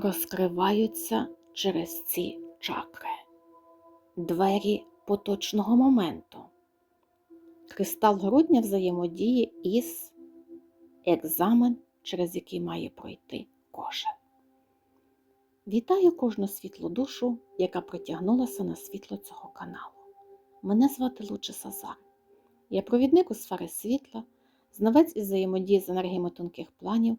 розкриваються через ці чакри, двері поточного моменту. Кристал грудня взаємодіє із екзамен, через який має пройти кожен. Вітаю кожну світлу душу, яка притягнулася на світло цього каналу. Мене звати Луче Сазар. Я провідник у сфери світла, знавець із взаємодії з енергіями тонких планів,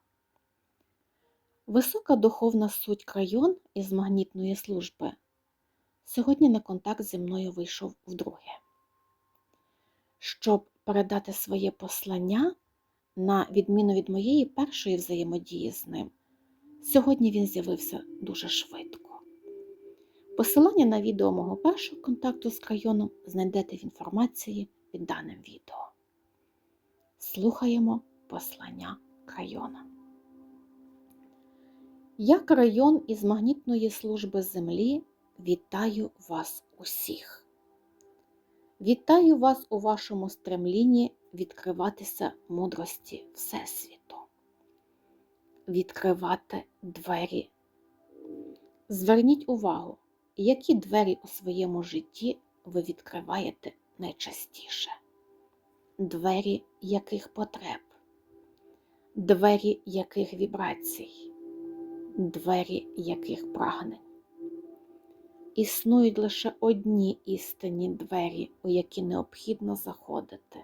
Висока духовна суть крайон із магнітної служби сьогодні на контакт зі мною вийшов вдруге. Щоб передати своє послання, на відміну від моєї першої взаємодії з ним, сьогодні він з'явився дуже швидко. Посилання на відео мого першого контакту з крайоном знайдете в інформації під даним відео. Слухаємо послання крайона. Я крайон із магнітної служби Землі вітаю вас усіх. Вітаю вас у вашому стремлінні відкриватися мудрості Всесвіту, відкривати двері. Зверніть увагу, які двері у своєму житті ви відкриваєте найчастіше, двері яких потреб, двері яких вібрацій, двері яких прагнень. Існують лише одні істинні двері, у які необхідно заходити,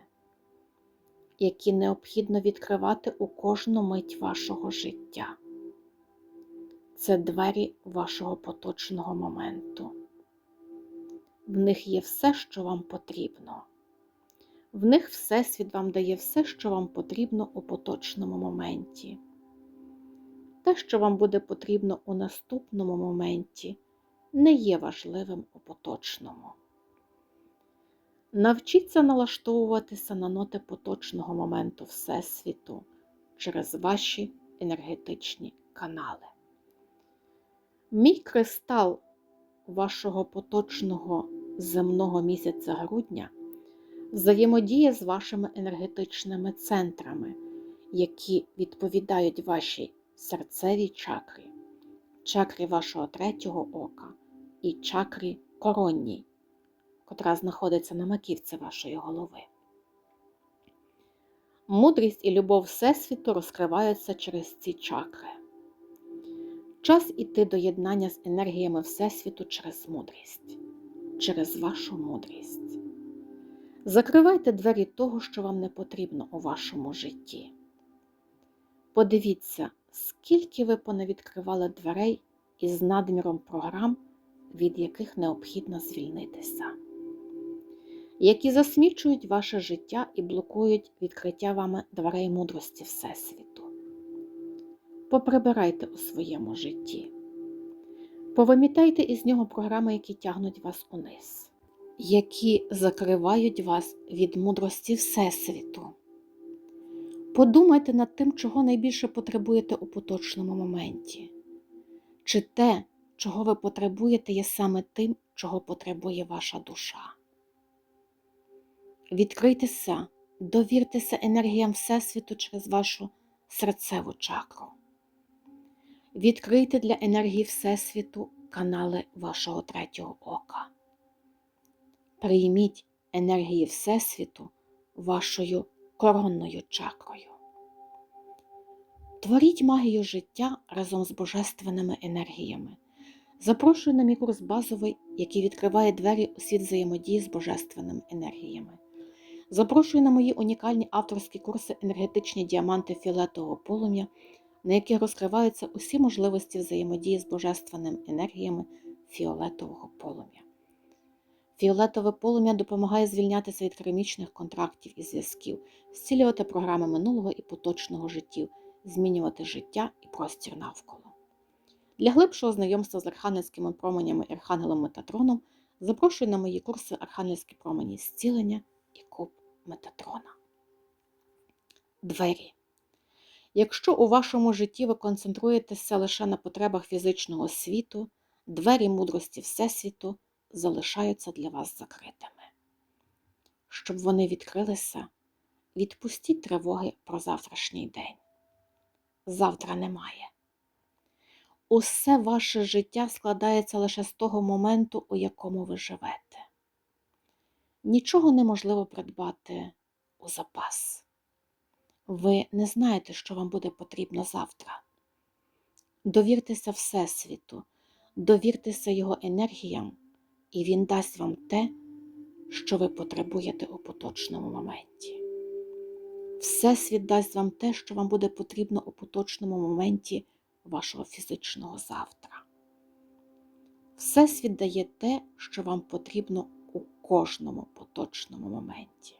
які необхідно відкривати у кожну мить вашого життя. Це двері вашого поточного моменту. В них є все, що вам потрібно. В них Всесвіт вам дає все, що вам потрібно у поточному моменті. Те, що вам буде потрібно у наступному моменті, не є важливим у поточному. Навчіться налаштовуватися на ноти поточного моменту Всесвіту через ваші енергетичні канали. Мій кристал вашого поточного земного місяця грудня взаємодіє з вашими енергетичними центрами, які відповідають вашій серцевій чакрі, чакрі вашого третього ока і чакрі коронній, котра знаходиться на маківці вашої голови. Мудрість і любов Всесвіту розкриваються через ці чакри. Час іти до єднання з енергіями Всесвіту через мудрість, через вашу мудрість. Закривайте двері того, що вам не потрібно у вашому житті. Подивіться, скільки ви понавідкривали дверей із надміром програм, від яких необхідно звільнитися, які засмічують ваше життя і блокують відкриття вами дверей мудрості Всесвіту. Поприбирайте у своєму житті, повимітайте із нього програми, які тягнуть вас униз, які закривають вас від мудрості Всесвіту. Подумайте над тим, чого найбільше потребуєте у поточному моменті. Чи те, чого ви потребуєте, є саме тим, чого потребує ваша душа. Відкрийтеся, довіртеся енергіям Всесвіту через вашу серцеву чакру. Відкрийте для енергії Всесвіту канали вашого третього ока. Прийміть енергії Всесвіту вашою коронною чакрою. Творіть магію життя разом з божественними енергіями. Запрошую на мій курс базовий, який відкриває двері у світ взаємодії з божественними енергіями. Запрошую на мої унікальні авторські курси енергетичні діаманти фіолетового полум'я, на яких розкриваються усі можливості взаємодії з божественними енергіями фіолетового полум'я. Фіолетове полум'я допомагає звільнятися від кармічних контрактів і зв'язків, зцілювати програми минулого і поточного життів, змінювати життя і простір навколо. Для глибшого знайомства з архангельськими променями і архангелом Метатроном запрошую на мої курси Архангельські промені зцілення і куб Метатрона. Двері. Якщо у вашому житті ви концентруєтеся лише на потребах фізичного світу, двері мудрості Всесвіту залишаються для вас закритими. Щоб вони відкрилися, відпустіть тривоги про завтрашній день. Завтра немає. Усе ваше життя складається лише з того моменту, у якому ви живете. Нічого неможливо придбати у запас. Ви не знаєте, що вам буде потрібно завтра. Довіртеся Всесвіту, довіртеся Його енергіям, і Він дасть вам те, що ви потребуєте у поточному моменті. Всесвіт дасть вам те, що вам буде потрібно у поточному моменті вашого фізичного завтра. Всесвіт дає те, що вам потрібно у кожному поточному моменті.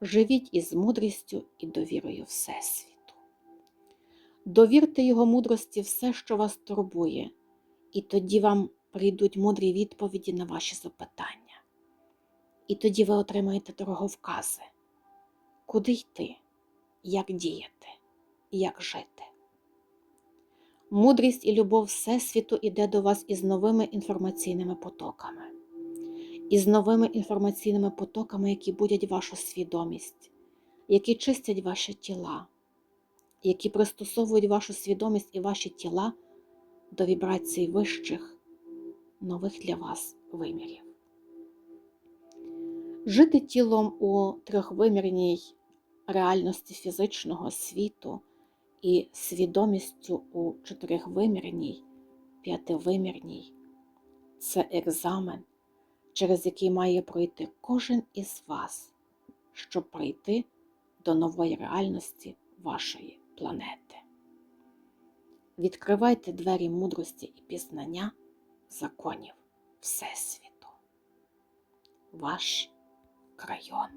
Живіть із мудрістю і довірою Всесвіту. Довірте Його мудрості все, що вас турбує, і тоді вам прийдуть мудрі відповіді на ваші запитання. І тоді ви отримаєте дороговкази, куди йти, як діяти, як жити. Мудрість і любов Всесвіту іде до вас із новими інформаційними потоками, із новими інформаційними потоками, які будять вашу свідомість, які чистять ваші тіла, які пристосовують вашу свідомість і ваші тіла до вібрацій вищих, нових для вас вимірів. Жити тілом у трьохвимірній реальності фізичного світу і свідомістю у чотирьохвимірній, п'ятивимірній це екзамен, через який має пройти кожен із вас, щоб прийти до нової реальності вашої планети. Відкривайте двері мудрості і пізнання законів Всесвіту. Ваш крайон.